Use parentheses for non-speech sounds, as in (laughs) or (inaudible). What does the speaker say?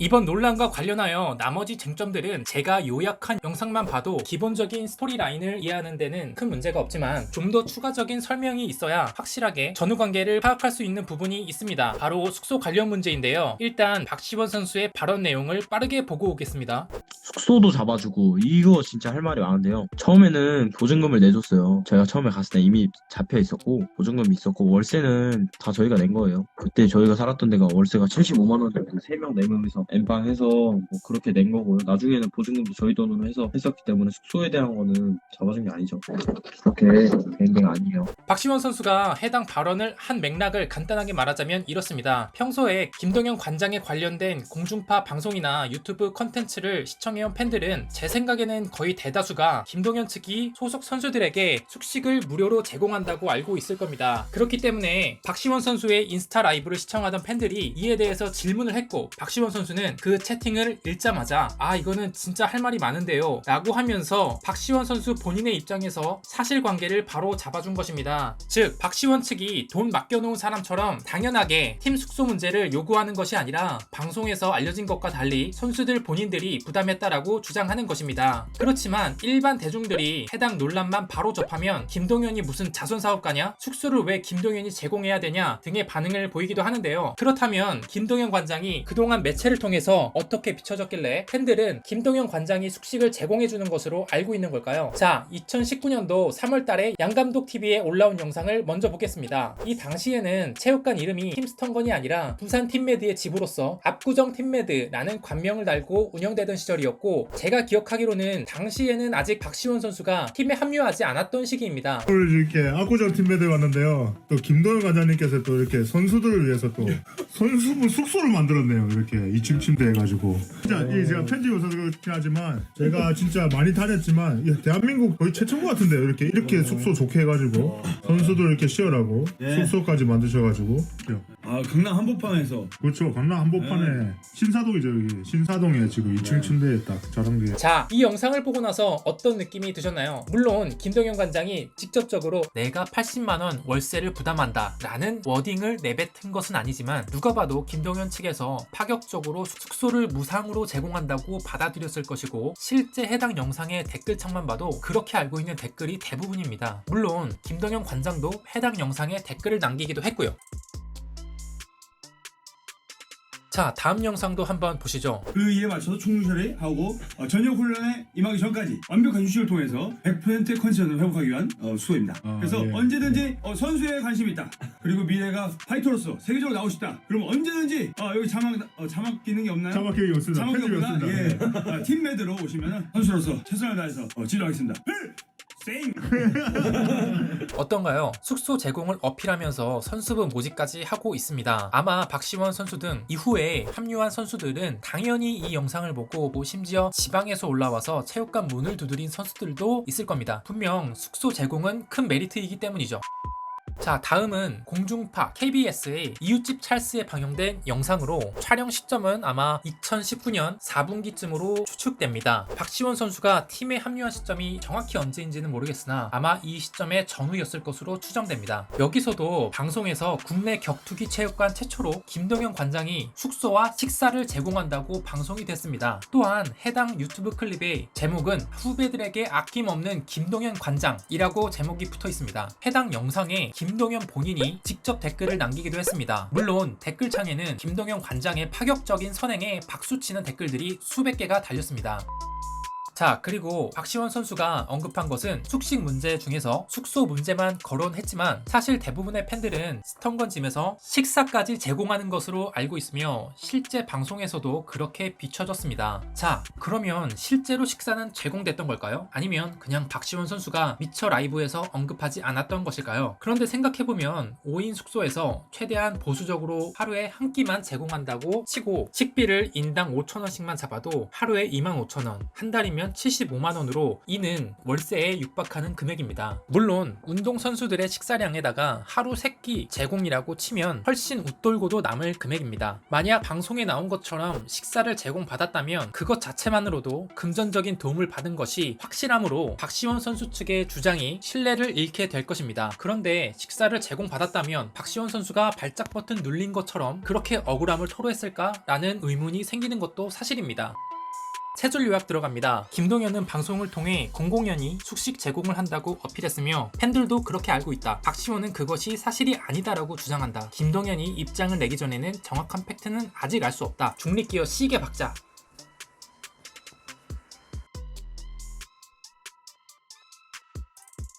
이번 논란과 관련하여 나머지 쟁점들은 제가 요약한 영상만 봐도 기본적인 스토리라인을 이해하는 데는 큰 문제가 없지만 좀 더 추가적인 설명이 있어야 확실하게 전후 관계를 파악할 수 있는 부분이 있습니다. 바로 숙소 관련 문제인데요. 일단 박시원 선수의 발언 내용을 빠르게 보고 오겠습니다. 숙소도 잡아주고 이거 진짜 할 말이 많은데요. 처음에는 보증금을 내줬어요. 제가 처음에 갔을 때 이미 잡혀 있었고 보증금이 있었고 월세는 다 저희가 낸 거예요. 그때 저희가 살았던 데가 월세가 75만 원이었고 3명 4명이서 엠방 해서 뭐 그렇게 낸 거고요. 나중에는 보증금도 저희 돈으로 해서 했었기 때문에 숙소에 대한 거는 잡아준 게 아니죠. 그렇게 된게 아니에요. 박시원 선수가 해당 발언을 한 맥락을 간단하게 말하자면 이렇습니다. 평소에 김동현 관장에 관련된 공중파 방송이나 유튜브 컨텐츠를 시청 해온 팬들은 제 생각에는 거의 대다수가 김동현 측이 소속 선수들에게 숙식을 무료로 제공한다고 알고 있을 겁니다. 그렇기 때문에 박시원 선수의 인스타 라이브를 시청하던 팬들이 이에 대해서 질문을 했고 박시원 선수는 그 채팅을 읽자마자 아 이거는 진짜 할 말이 많은데요 라고 하면서 박시원 선수 본인의 입장에서 사실관계를 바로 잡아준 것입니다. 즉 박시원 측이 돈 맡겨놓은 사람처럼 당연하게 팀 숙소 문제를 요구하는 것이 아니라 방송에서 알려진 것과 달리 선수들 본인들이 부담했다 라고 주장하는 것입니다. 그렇지만 일반 대중들이 해당 논란만 바로 접하면 김동현이 무슨 자선 사업가냐? 숙소를 왜 김동현이 제공해야 되냐? 등의 반응을 보이기도 하는데요. 그렇다면 김동현 관장이 그동안 매체를 통해서 어떻게 비춰졌길래 팬들은 김동현 관장이 숙식을 제공해주는 것으로 알고 있는 걸까요? 자, 2019년도 3월 달에 양감독 TV에 올라온 영상을 먼저 보겠습니다. 이 당시에는 체육관 이름이 팀스턴건이 아니라 부산 팀메드의 집으로서 압구정 팀메드라는 관명을 달고 운영되던 시절이었고 제가 기억하기로는 당시에는 아직 박시원 선수가 팀에 합류하지 않았던 시기입니다. 오늘 이렇게 압구정 팀매대 왔는데요. 또 김도현 과장님께서 또 이렇게 선수들을 위해서 또 선수부 숙소를 만들었네요. 이렇게 2층 침대 해가지고. 진짜 이 제가 편집에서 그렇긴 하지만 제가 진짜 많이 다녔지만 이 대한민국 거의 최초인 것 같은데요. 이렇게 이렇게 숙소 좋게 해가지고 선수들 이렇게 쉬어라고 예. 숙소까지 만드셔가지고. 아 강남 한복판에서 그렇죠. 강남 한복판에 신사동이죠 여기 신사동에 지금 2층 침대에 딱 저런 게. 자, 이 영상을 보고 나서 어떤 느낌이 드셨나요? 물론 김동현 관장이 직접적으로 내가 80만 원 월세를 부담한다 라는 워딩을 내뱉은 것은 아니지만 누가 봐도 김동현 측에서 파격적으로 숙소를 무상으로 제공한다고 받아들였을 것이고 실제 해당 영상의 댓글창만 봐도 그렇게 알고 있는 댓글이 대부분입니다. 물론 김동현 관장도 해당 영상에 댓글을 남기기도 했고요. 자, 다음 영상도 한번 보시죠. 그 이에 맞춰서 총무 처리하고 어, 전역 훈련에 임하기 전까지 완벽한 휴식을 통해서 100% 컨디션을 회복하기 위한 어, 수고입니다. 아, 그래서 예. 언제든지 어, 선수에 관심이 있다. 그리고 미래가 파이터로서 세계적으로 나오고 싶다. 그럼 언제든지 어, 여기 자막 어, 자막 기능이 없나요? 자막 기획이 없습니다. 편집이 자막기보다 없습니다. 예, 아, 팀 매드로 오시면 선수로서 최선을 다해서 어, 지도하겠습니다. 생! (laughs) 어떤가요? 숙소 제공을 어필하면서 선수부 모집까지 하고 있습니다. 아마 박시원 선수 등 이후에 합류한 선수들은 당연히 이 영상을 보고 뭐 심지어 지방에서 올라와서 체육관 문을 두드린 선수들도 있을 겁니다. 분명 숙소 제공은 큰 메리트이기 때문이죠. 자, 다음은 공중파 KBS의 이웃집 찰스에 방영된 영상으로 촬영 시점은 아마 2019년 4분기쯤으로 추측됩니다. 박시원 선수가 팀에 합류한 시점이 정확히 언제인지는 모르겠으나 아마 이 시점의 전후였을 것으로 추정됩니다. 여기서도 방송에서 국내 격투기 체육관 최초로 김동현 관장이 숙소와 식사를 제공한다고 방송이 됐습니다. 또한 해당 유튜브 클립의 제목은 후배들에게 아낌없는 김동현 관장이라고 제목이 붙어 있습니다. 해당 영상에 김 동현 본인이 직접 댓글을 남기기도 했습니다. 물론 댓글창에는 김동현 관장의 파격적인 선행에 박수치는 댓글들이 수백 개가 달렸습니다. 자, 그리고 박시원 선수가 언급한 것은 숙식 문제 중에서 숙소 문제만 거론했지만 사실 대부분의 팬들은 스턴건 짐에서 식사까지 제공하는 것으로 알고 있으며 실제 방송에서도 그렇게 비춰졌습니다. 자, 그러면 실제로 식사는 제공됐던 걸까요? 아니면 그냥 박시원 선수가 미처 라이브에서 언급하지 않았던 것일까요? 그런데 생각해보면 5인 숙소에서 최대한 보수적으로 하루에 한 끼만 제공한다고 치고 식비를 인당 5천원씩만 잡아도 하루에 25,000원, 한 달이면 따지면 75만 원으로 이는 월세에 육박하는 금액입니다. 물론 운동 선수들의 식사량에다가 하루 3끼 제공이라고 치면 훨씬 웃돌고도 남을 금액입니다. 만약 방송에 나온 것처럼 식사를 제공받았다면 그것 자체만으로도 금전적인 도움을 받은 것이 확실하므로 박시원 선수 측의 주장이 신뢰를 잃게 될 것입니다. 그런데 식사를 제공받았다면 박시원 선수가 발작 버튼 눌린 것처럼 그렇게 억울함을 토로했을까라는 의문이 생기는 것도 사실입니다. 세줄 요약 들어갑니다. 김동현은 방송을 통해 공공연히 숙식 제공을 한다고 어필했으며 팬들도 그렇게 알고 있다. 박시원은 그것이 사실이 아니다라고 주장한다. 김동현이 입장을 내기 전에는 정확한 팩트는 아직 알 수 없다. 중립기어 시계 박자.